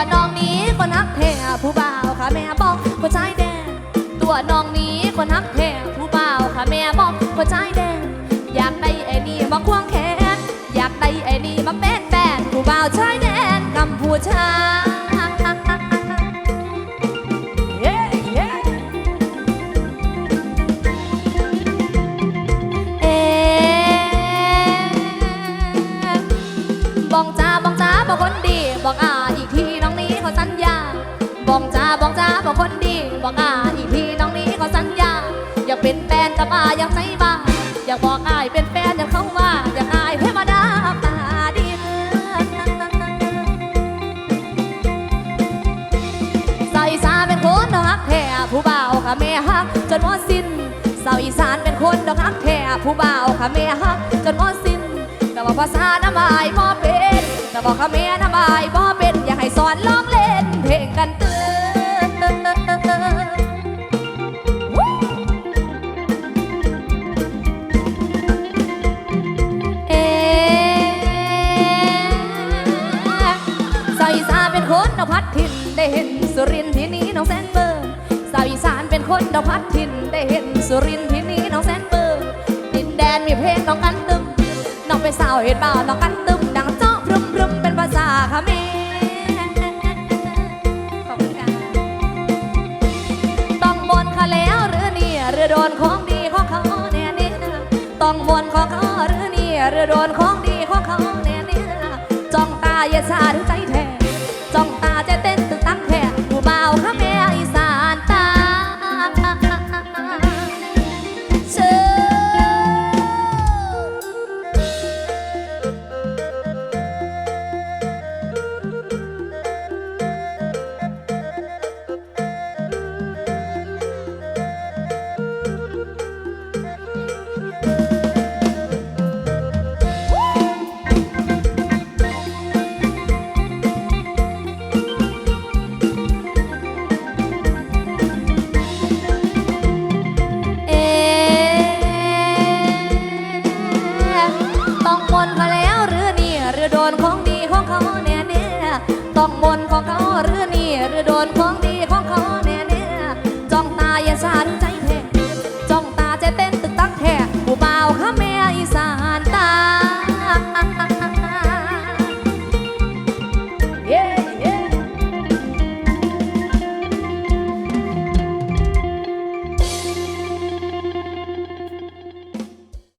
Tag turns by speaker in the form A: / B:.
A: ตัวน้องนี้คนฮักแท้ผู้บ่าวค่ะแม่บอกผู้ชายแดงตัวน้องนี้คนฮักแท้ผู้บ่าว บองจ้าบองจ้าบอกคนดีบอกอ่าอีกทีน้องนี้เขาสัญญา อยากเป็นแฟนกับอาอยากใจบ้าอยากบอกอายเป็นแฟนอยากเข้ามาอยากอายเทวดาตาดินสาวอีสานเป็นคนดอกฮักแท้ผู้บ่าวค่ะแม่ฮักจนหมดสิ้นสาวอีสานเป็นคนดอกฮักแท้ผู้บ่าวค่ะแม่ฮักจนหมดสิ้นแต่ว่าภาษาน้ำอายบ่เป็นแต่บอกค่ะแม่น้ำอายบ่เป็นอยากให้สอนร้องเล่นเพลงกันตือน เป็นคนดอกพัดถิ่นได้เห็นสุรินทร์ที่นี้น้องแสนเบิร์สาวอีสานเป็นคนดอกพัดถิ่นได้เห็นสุรินทร์ที่นี้น้องแสนเบิร์ดินแดนมีเพลงน้องกันตึมน้องไปสาวเห็นบ่าวน้องกันตึมดังเจาะพรึมพรึมเป็นภาษาเขมรขอบคุณค่ะต้องบนเขาแล้วหรือเนี่ยหรือโดนของดีของเขาแน่นี่ต้องบนของเขาหรือเนี่ยหรือโดนของดีของเขาแน่นี่จ้องตาอย่าสาถึงใจแท้ ต้องมนของเขา